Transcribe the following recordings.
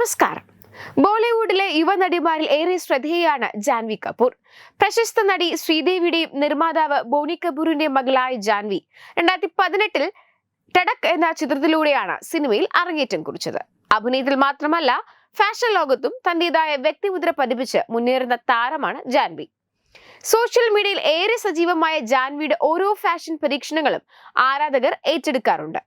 നമസ്കാരം. ബോളിവുഡിലെ യുവനടിമാരിൽ ഏറെ ശ്രദ്ധേയാണ് ജാൻവി കപൂർ. പ്രശസ്ത നടി ശ്രീദേവിയുടെയും നിർമ്മാതാവ് ബോണി കപൂറിന്റെയും മകളായ ജാൻവി രണ്ടായിരത്തി പതിനെട്ടിൽ ടഡക് എന്ന ചിത്രത്തിലൂടെയാണ് സിനിമയിൽ അരങ്ങേറ്റം കുറിച്ചത്. അഭിനയത്തിൽ മാത്രമല്ല ഫാഷൻ ലോകത്തും തന്റേതായ വ്യക്തിമുദ്ര പതിപ്പിച്ച് മുന്നേറുന്ന താരമാണ് ജാൻവി. സോഷ്യൽ മീഡിയയിൽ ഏറെ സജീവമായ ജാൻവിയുടെ ഓരോ ഫാഷൻ പരീക്ഷണങ്ങളും ആരാധകർ ഏറ്റെടുക്കാറുണ്ട്.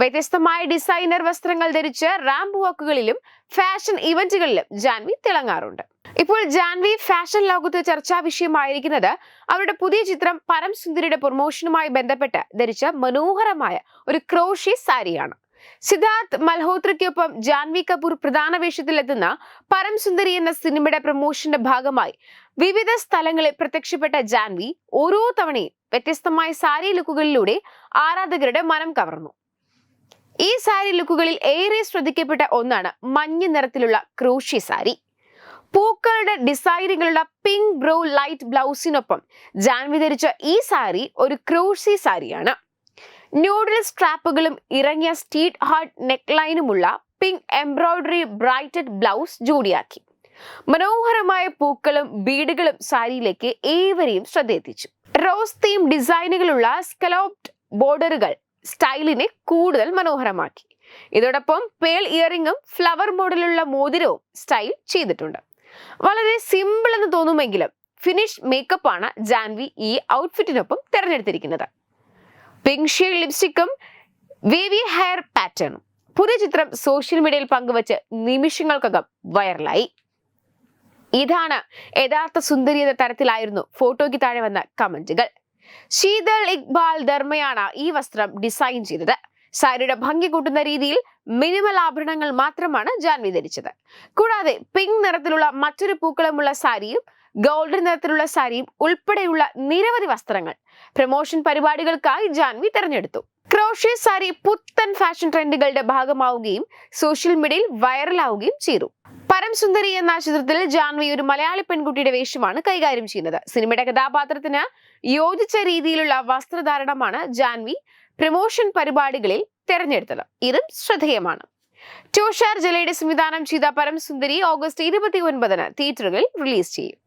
വ്യത്യസ്തമായ ഡിസൈനർ വസ്ത്രങ്ങൾ ധരിച്ച് റാമ്പ് വാക്കുകളിലും ഫാഷൻ ഇവന്റുകളിലും ജാൻവി തിളങ്ങാറുണ്ട്. ഇപ്പോൾ ജാൻവി ഫാഷൻ ലോകത്ത് ചർച്ചാ വിഷയമായിരിക്കുന്നത് അവരുടെ പുതിയ ചിത്രം പരം സുന്ദരിയുടെ പ്രൊമോഷനുമായി ബന്ധപ്പെട്ട് ധരിച്ച മനോഹരമായ ഒരു ക്രോഷി സാരിയാണ്. സിദ്ധാർത്ഥ് മൽഹോത്രയ്ക്കൊപ്പം ജാൻവി കപൂർ പ്രധാന വേഷത്തിലെത്തുന്ന പരം സുന്ദരി എന്ന സിനിമയുടെ പ്രൊമോഷന്റെ ഭാഗമായി വിവിധ സ്ഥലങ്ങളിൽ പ്രത്യക്ഷപ്പെട്ട ജാൻവി ഓരോ തവണയും വ്യത്യസ്തമായ സാരി ലുക്കുകളിലൂടെ ആരാധകരുടെ മനം കവർന്നു. ഈ സാരി ലുക്കുകളിൽ ഏറെ ശ്രദ്ധിക്കപ്പെട്ട ഒന്നാണ് മഞ്ഞ നിറത്തിലുള്ള ക്രൂഷി സാരി. പൂക്കളുടെ ഡിസൈനുകളുള്ള പിങ്ക് ബ്രൗ ലൈറ്റ് ബ്ലൗസിനൊപ്പം ജാൻവി ധരിച്ച ഈ സാരി ഒരു ക്രൂഷി സാരിയാണ്. ന്യൂഡിൽ സ്ട്രാപ്പുകളും ഇറങ്ങിയ സ്റ്റീറ്റ് ഹാർട്ട് നെക്ക് ലൈനുമുള്ള പിങ്ക് എംബ്രോയിഡറി ബ്രൈറ്റഡ് ബ്ലൗസ് ജോഡിയാക്കി. മനോഹരമായ പൂക്കളും ബീഡുകളും സാരിയിലേക്ക് ഏവരെയും ശ്രദ്ധയെത്തിച്ചു. റോസ് തീം ഡിസൈനുകളുള്ള സ്കലോപ്ഡ് ബോർഡറുകൾ സ്റ്റൈലിനെ കൂടുതൽ മനോഹരമാക്കി. ഇതോടൊപ്പം പേൾ ഇയറിംഗും ഫ്ലവർ മോഡലുള്ള മോതിരവും സ്റ്റൈൽ ചെയ്തിട്ടുണ്ട്. വളരെ സിമ്പിൾ എന്ന് തോന്നുമെങ്കിലും ഫിനിഷ് മേക്കപ്പ് ആണ് ജാൻവി ഈ ഔട്ട്ഫിറ്റിനൊപ്പം തിരഞ്ഞെടുത്തിരിക്കുന്നത്. പിങ്ക് ഷെയ്ഡ് ലിപ്സ്റ്റിക്കും വേവി ഹെയർ പാറ്റേണും പുതിയ ചിത്രം സോഷ്യൽ മീഡിയയിൽ പങ്കുവച്ച് നിമിഷങ്ങൾക്കകം വൈറലായി. ഇതാണ് യഥാർത്ഥ സുന്ദരി എന്ന തരത്തിലായിരുന്നു ഫോട്ടോയ്ക്ക് താഴെ വന്ന കമന്റുകൾ. ശീതൾ ഇക്ബാൽ ധർമ്മയാണ് ഈ വസ്ത്രം ഡിസൈൻ ചെയ്തത്. സാരിയുടെ ഭംഗി കൂട്ടുന്ന രീതിയിൽ മിനിമൽ ആഭരണങ്ങൾ മാത്രമാണ് ജാൻവി ധരിച്ചത്. കൂടാതെ പിങ്ക് നിറത്തിലുള്ള മറ്റൊരു പൂക്കളമുള്ള സാരിയും ഗോൾഡൻ നിറത്തിലുള്ള സാരിയും ഉൾപ്പെടെയുള്ള നിരവധി വസ്ത്രങ്ങൾ പ്രമോഷൻ പരിപാടികൾക്കായി ജാൻവി തെരഞ്ഞെടുത്തു. ക്രോഷ്യ സാരി പുത്തൻ ഫാഷൻ ട്രെൻഡുകളുടെ ഭാഗമാവുകയും സോഷ്യൽ മീഡിയയിൽ വൈറലാവുകയും ചെയ്തു. പരം സുന്ദരി എന്ന ചിത്രത്തിൽ ജാൻവി ഒരു മലയാളി പെൺകുട്ടിയുടെ വേഷമാണ് കൈകാര്യം ചെയ്യുന്നത്. സിനിമയുടെ കഥാപാത്രത്തിന് യോജിച്ച രീതിയിലുള്ള വസ്ത്രധാരണമാണ് ജാൻവി പ്രമോഷൻ പരിപാടികളിൽ തെരഞ്ഞെടുത്തത്. ഇതും ശ്രദ്ധേയമാണ്. ടോഷാർ ജലയുടെ സംവിധാനം ചെയ്ത പരംസുന്ദരി ഓഗസ്റ്റ് ഇരുപത്തി ഒൻപതിന് തിയേറ്ററുകളിൽ റിലീസ് ചെയ്യും.